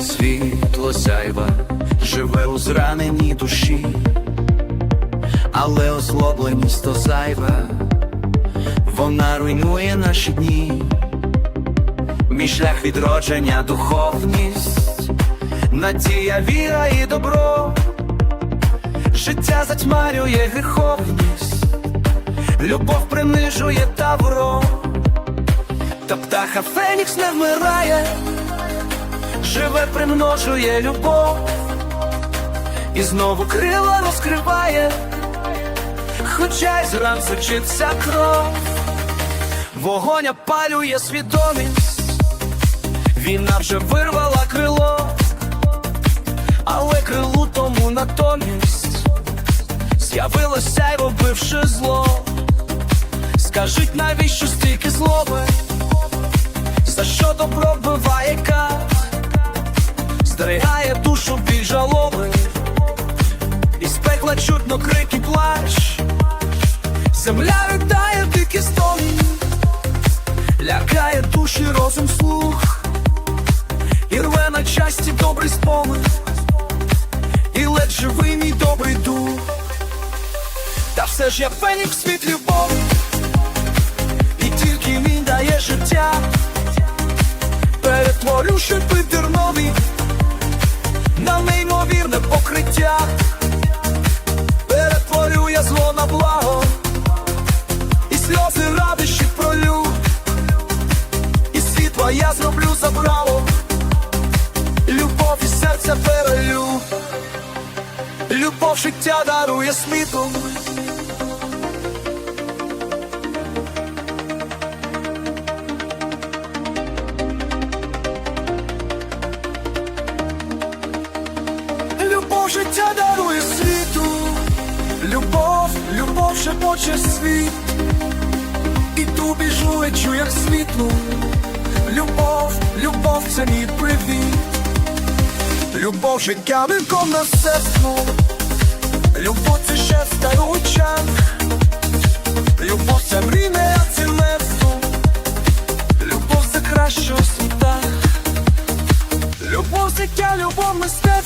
Світло сяйва живе у зраненій душі, але озлобленість то зайва, вона руйнує наші дні, мій шлях відродження, духовність, надія, віра і добро, життя затьмарює гріховність, любов принижує тавро, та птаха Фенікс не вмирає. Живе, примножує любов, і знову крила розкриває, хоча й зранку сочиться кров, вогонь опалює свідомість, війна вже вирвала крило, натомість з'явилося сяйво, вбивши зло. Скажіть, навіщо стільки злоби? За що добро вбиває кар? Стерегає душу біль жалоби, із пекла чутно крик і плач, земля ридає дикі стони, лякає душі розум слух, і рве на часті добрий спомин, та ж я фенікс світ любові, і тільки він дає життя, перетворю щепи тернові на неймовірне покриття, перетворю я зло на благо, і сльози радощі пролю, і світла я зроблю забрало, любов і серця перелю, любов життя дарує світом. Любов, любов шепоче світ, і ту біжу лечу, як світло. Любов, любов це мій привіт. Любов життя віком на серцю, любов це щастя у очах, любов це мрійне цінецтво, любов це краще у світах. Любов життя, любов мистецтво,